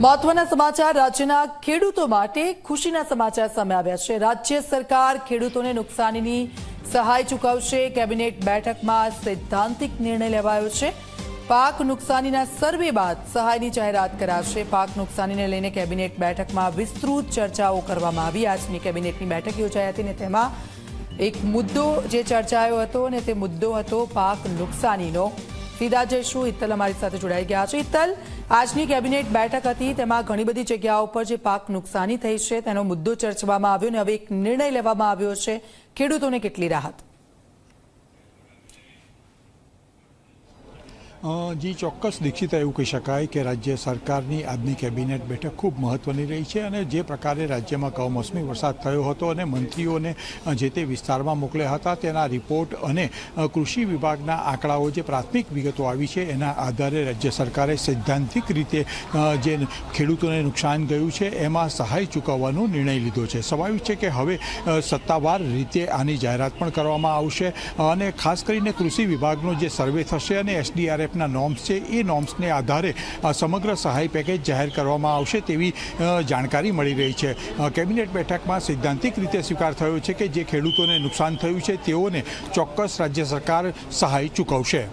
મહત્વના સમાચાર, રાજ્યના ખેડૂતો માટે ખુશીના સમાચાર સામે આવ્યા છે. રાજ્ય સરકાર ખેડૂતોને નુકસાનીની સહાય ચૂકવશે. કેબિનેટ બેઠકમાં સૈદ્ધાંતિક નિર્ણય લેવાયો છે. પાક નુકસાનીના સર્વે બાદ સહાયની જાહેરાત કરાશે. પાક નુકસાનીને લઈને કેબિનેટ બેઠકમાં વિસ્તૃત ચર્ચાઓ કરવામાં આવી. આજની કેબિનેટની બેઠક યોજાઈ હતી ને તેમાં એક મુદ્દો જે ચર્ચાયો હતો અને તે મુદ્દો હતો પાક નુકસાનીનો. સીધા જઈશું ઇત્તલ અમારી સાથે જોડાઈ ગયા છે. ઇત્તલ આજની કેબિનેટ બેઠક હતી, તેમાં ઘણી બધી જગ્યાઓ પર જે પાક નુકસાની થઈ છે, તેનો મુદ્દો ચર્ચવામાં આવ્યો અને હવે એક નિર્ણય લેવામાં આવ્યો છે. ખેડૂતોને કેટલી રાહત? જી, ચોક્કસ દીક્ષિતા એવું કહી શકાય કે રાજ્ય સરકારની આજની કેબિનેટ બેઠક ખૂબ મહત્વની રહી છે અને જે પ્રકારે રાજ્યમાં કમોસમી વરસાદ થયો હતો અને મંત્રીઓને જે તે વિસ્તારમાં મોકલ્યા હતા તેના રિપોર્ટ અને કૃષિ વિભાગના આંકડાઓ જે પ્રાથમિક વિગતો આવી છે એના આધારે રાજ્ય સરકારે સૈદ્ધાંતિક રીતે જે ખેડૂતોને નુકસાન ગયું છે એમાં સહાય ચૂકવવાનો નિર્ણય લીધો છે. સ્વાભાવિક છે કે હવે સત્તાવાર રીતે આની જાહેરાત પણ કરવામાં આવશે અને ખાસ કરીને કૃષિ વિભાગનો જે સર્વે થશે અને એસડીઆરએફના નોર્મ્સ છે. એ નોર્મ્સને આધારે સમગ્ર સહાય પેકેજ જાહેર કરવામાં આવશે તેવી જાણકારી મળી રહી છે. કેબિનેટ બેઠકમાં સૈદ્ધાંતિક રીતે સ્વીકાર થયો છે કે જે ખેડૂતોને નુકસાન થયું છે તેઓને ચોક્કસ રાજ્ય સરકાર સહાય ચૂકવશે.